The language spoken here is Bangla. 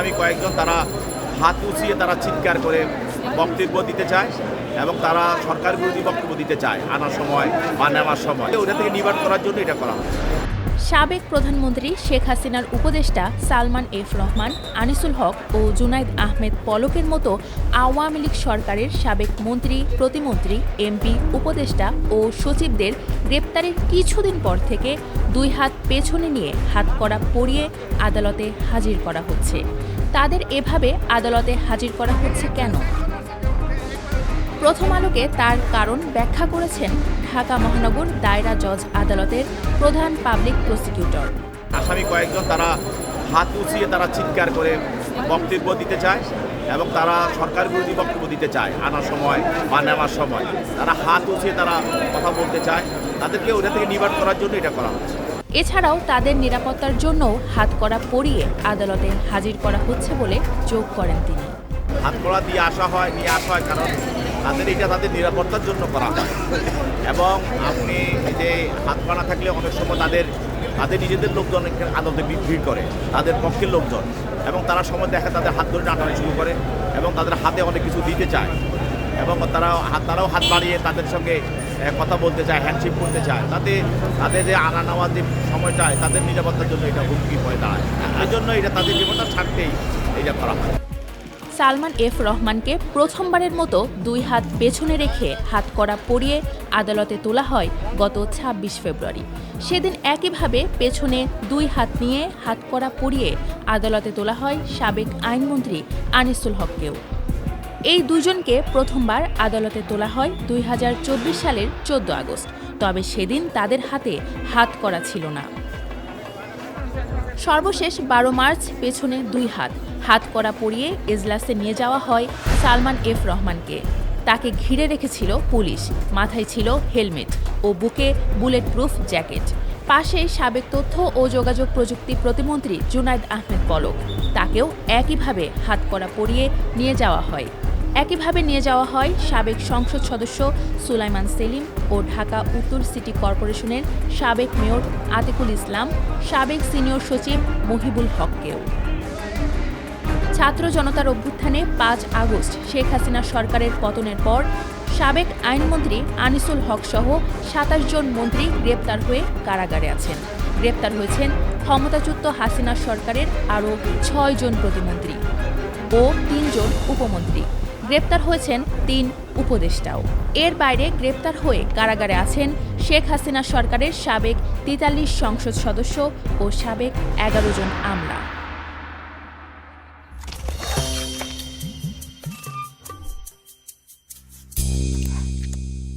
আসামি কয়েকজন তারা হাত উঁচিয়ে তারা চিৎকার করে বক্তব্য দিতে চায় এবং তারা সরকার বিরোধী বক্তব্য দিতে চায় আনার সময় বা নেওয়ার সময়। ওটা থেকে নিবারণ করার জন্য এটা করা হচ্ছে। সাবেক প্রধানমন্ত্রী শেখ হাসিনার উপদেষ্টা সালমান এফ রহমান, আনিসুল হক ও জুনাইদ আহমেদ পলকের মতো আওয়ামী লীগ সরকারের সাবেক মন্ত্রী, প্রতিমন্ত্রী, এমপি, উপদেষ্টা ও সচিবদের গ্রেপ্তারের কিছুদিন পর থেকে দুই হাত পেছনে নিয়ে হাত করা পরিয়ে আদালতে হাজির করা হচ্ছে। তাদের এভাবে আদালতে হাজির করা হচ্ছে কেন? প্রথম আলোকে তার কারণ ব্যাখ্যা করেছেন ঢাকা মহানগর দায়রা জজ আদালতের প্রধান পাবলিক প্রসিকিউটর। আসামি কয়েকজন তারা হাত উঁচিয়ে তারা চিৎকার করে বক্তব্য দিতে চায় এবং তারা সরকার বিরোধী বক্তব্য দিতে চায় আনার সময় বা নেওয়ার সময়। তারা হাত উঁচিয়ে তারা কথা বলতে চায়। তাদেরকে ওটা থেকে নিবারণ করার জন্য এটা করা হচ্ছে। এছাড়াও তাদের নিরাপত্তার জন্য হাত করা পরিয়ে আদালতে হাজির করা হচ্ছে বলে যোগ করেন তিনি। হাত করা দিয়ে আসা হয় নিয়ে আসা হয় কারণ তাদের এটা তাদের নিরাপত্তার জন্য করা হয়। এবং আপনি যে হাত পা না থাকলে অনেক সময় তাদের তাদের নিজেদের লোকজন আদালতে ভিড় করে, তাদের পক্ষের লোকজন। এবং তারা সময় দেখে তাদের হাত ধরে টানাটানি শুরু করে এবং তাদের হাতে অনেক কিছু দিতে চায়। এবং তারা তারাও হাত বাড়িয়ে তাদের সঙ্গে কথা বলতে চায় হ্যান্ডশিপ করতে চায়। তাতে তাদের যে আনা নেওয়ার যে সময়টায় তাদের নিরাপত্তার জন্য এটা হুমকি হয়ে দাঁড়ায়। এই জন্য এটা তাদের নিরাপত্তার স্বার্থেই এটা করা হয়। সালমান এফ রহমানকে প্রথমবারের মতো দুই হাত পেছনে রেখে হাত করা পরিয়ে আদালতে তোলা হয় গত ২৬ ফেব্রুয়ারি। সেদিন একইভাবে পেছনে দুই হাত নিয়ে হাত করা পরিয়ে আদালতে তোলা হয় সাবেক আইনমন্ত্রী আনিসুল হককেও। এই দুজনকে প্রথমবার আদালতে তোলা হয় দুই হাজার চব্বিশ সালের চোদ্দ আগস্ট, তবে সেদিন তাদের হাতে হাত করা ছিল না। সর্বশেষ বারো মার্চ পেছনে দুই হাত। হাত করা পরিয়ে এজলাসে নিয়ে যাওয়া হয় সালমান এফ রহমানকে। তাকে ঘিরে রেখেছিল পুলিশ। মাথায় ছিল হেলমেট ও বুকে বুলেট প্রুফ জ্যাকেট। পাশেই সাবেক তথ্য ও যোগাযোগ প্রযুক্তি প্রতিমন্ত্রী জুনাইদ আহমেদ পলক। তাকেও একইভাবে হাত করা পরিয়ে নিয়ে যাওয়া হয়। একইভাবে নিয়ে যাওয়া হয় সাবেক সংসদ সদস্য সুলাইমান সেলিম ও ঢাকা উত্তর সিটি কর্পোরেশনের সাবেক মেয়র আতিকুল ইসলাম, সাবেক সিনিয়র সচিব মহিবুল হককেও। ছাত্র জনতার অভ্যুত্থানে পাঁচ আগস্ট শেখ হাসিনা সরকারের পতনের পর সাবেক আইনমন্ত্রী আনিসুল হক সহ সাতাশ জন মন্ত্রী গ্রেপ্তার হয়ে কারাগারে আছেন। গ্রেপ্তার হয়েছেন ক্ষমতাচ্যুত হাসিনা সরকারের আরও ছয় জন প্রতিমন্ত্রী ও তিনজন উপমন্ত্রী। গ্রেপ্তার হয়েছেন তিন উপদেষ্টাও। এর বাইরে গ্রেপ্তার হয়ে কারাগারে আছেন শেখ হাসিনা সরকারের সাবেক তেতাল্লিশ সংসদ সদস্য ও সাবেক এগারো জন আমলা।